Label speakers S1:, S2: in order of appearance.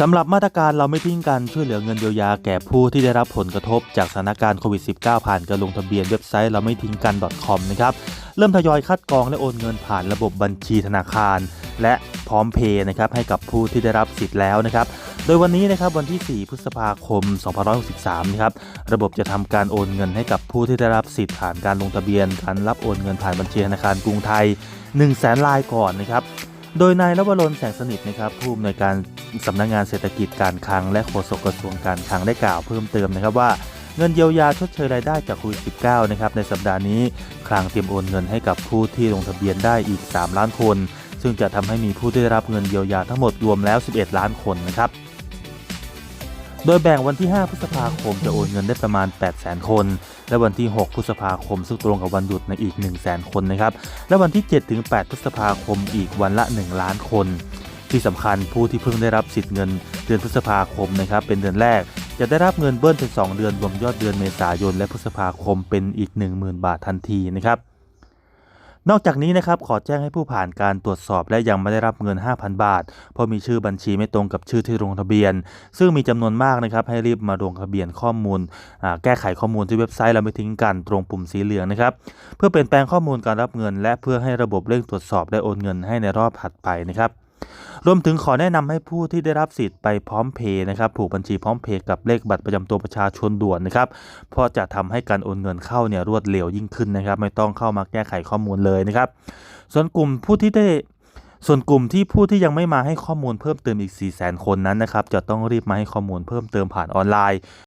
S1: สำหรับมาตรการเราไม่ทิ้งกันช่วยเหลือเงินเยียวยาแก่ผู้ที่ได้รับผลกระทบจากสถานการณ์โควิด -19 ผ่านการลงทะเบียนเว็บไซต์เราไม่ทิ้งกัน .com นะครับเริ่มทยอยคัดกรองและโอนเงินผ่านระบบบัญชีธนาคาร และพร้อมเพย์นะครับให้กับผู้ที่ได้รับสิทธิ์แล้วนะครับโดยวันนี้นะครับวันที่ 4 พฤษภาคม 2563 นะครับระบบจะทำการโอนเงินให้กับผู้ที่ได้รับสิทธิ์ผ่านการลงทะเบียนการรับโอนเงินผ่านบัญชีธนาคารกรุงไทย 1 0 0 0 0แสนรายก่อนนะครับโดยนายรวรนแสงสนิทนะครับผู้อำนวยการ สำนักงานเศรษฐกิจการคลังและโฆษกกระทรวงการคลังได้กล่าวเพิ่มเติมนะครับว่าเงินเยียวยาชดเชยรายได้จากโควิด -19 นะครับในสัปดาห์นี้คลังเตรียมโอนเงินให้กับผู้ที่ลงทะเบียนได้อีก 3 ล้านคน ซึ่งจะทำให้มีผู้ได้รับเงินเยียวยาทั้งหมดรวมแล้ว 11 ล้านคนนะครับโดยแบ่งวันที่ 5 พฤษภาคมจะโอนเงินได้ประมาณ 800,000 คน และวันที่ 6 พฤษภาคมซึ่งตรงกับวันหยุดในอีก 100,000 คนนะครับ และวันที่7ถึง8พฤษภาคมอีกวันละ 1 ล้านคน ที่สำคัญผู้ที่เพิ่งได้รับสิทธิ์เงินเดือนพฤษภาคมนะครับเป็นเดือนแรก จะได้รับเงินเบิ้ลเป็น 2 เดือนรวมยอดเดือนเมษายนและพฤษภาคมเป็นอีก 10,000 บาททันทีนะครับนอกจากนี้นะครับขอแจ้งให้ผู้ผ่านการตรวจสอบและยังไม่ได้รับเงิน 5,000 บาท เพราะมีชื่อบัญชีไม่ตรงกับชื่อที่ลงทะเบียน ซึ่งมีจำนวนมากนะครับให้รีบมาลงทะเบียนข้อมูล แก้ไขข้อมูลที่เว็บไซต์เราไม่ทิ้งกันตรงปุ่มสีเหลืองนะครับเพื่อเปลี่ยนแปลงข้อมูลการรับเงิน และเพื่อให้ระบบเร่งตรวจสอบและโอนเงินให้ในรอบถัดไปนะครับ รวมถึงขอแนะนำให้ผู้ที่ได้รับสิทธิ์ไปพร้อมเพย์นะครับผูกบัญชีพร้อมเพย์กับเลขบัตรประจำตัวประชาชนด่วนนะครับเพราะจะทำให้การโอนเงินเข้าเนี่ยรวดเร็วยิ่งขึ้นนะครับ ไม่ต้องเข้ามาแก้ไขข้อมูลเลยนะครับ ส่วนกลุ่มผู้ที่ได้ส่วนกลุ่มที่ผู้ที่ยังไม่มาให้ข้อมูลเพิ่มเติมอีก 4 0 0 0 0 0 คนนั้นนะครับ จะต้องรีบมาให้ข้อมูลเพิ่มเติมผ่านออนไลน์